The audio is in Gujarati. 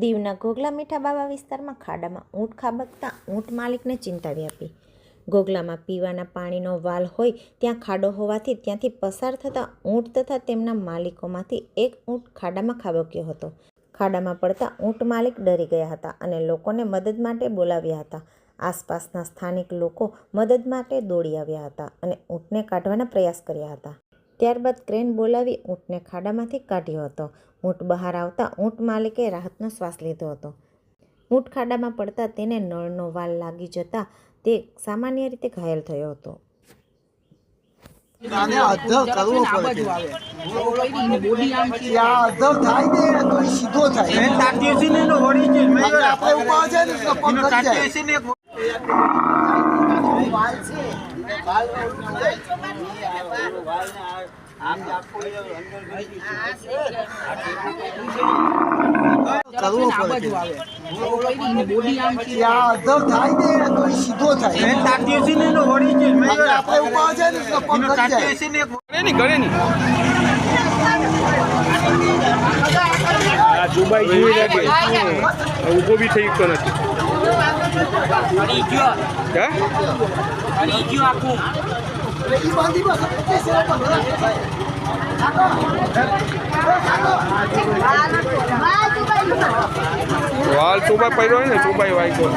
દીવના ગોગલા મીઠા બાવા વિસ્તારમાં ખાડામાં ઊંટ ખાબકતા ઊંટ માલિકને ચિંતા વ્યાપી ગોગલામાં પીવાના પાણીનો વાલ હોય ત્યાં ખાડો હોવાથી ત્યાંથી પસાર થતા ઊંટ તથા તેમના માલિકોમાંથી એક ઊંટ ખાડામાં ખાબક્યો હતો. ખાડામાં પડતા ઊંટ માલિક ડરી ગયા હતા અને લોકોને મદદ માટે બોલાવ્યા હતા. આસપાસના સ્થાનિક લોકો મદદ માટે દોડી આવ્યા હતા અને ઊંટને કાઢવાના પ્રયાસ કર્યા હતા. ત્યારબાદ ક્રેન બોલાવી ઊંટને ખાડામાંથી કાઢ્યો હતો. ઊંટ બહાર આવતા ઊંટ માલિકે રાહતનો શ્વાસ લીધો હતો. ઊંટ ખાડામાં પડતા તેને નળનો વાલ લાગી જતા તે સામાન્ય રીતે ઘાયલ થયો હતો. આને અધર કરવો પડે બોડી આમ અધર થાય ને તો સીધો થાય તાત્યો છે ને એનો વળી છે. બાકી આપણે ઊભા છે ને પગ કરી જાય. છે ને વાલ છે. વાલ કરવો પડે બાજુ આવે. બોડી આમ કે આ અધર થાય ને તો સીધો થાય. તાત્યો ને એનો છે. બાકી આપણે ઊભા છે ને પગ એનો કરી તાત્યો જાય. છે ને આ દુબઈ જેવી લાગે ઊભો બી થઈ ગયો નથી ફરી ગયો હે ફરી ગયો આખું બાંધી બસ પર. વાલ સુબાઈ પડ્યો હોય ને સુબાઈ વાગ્યો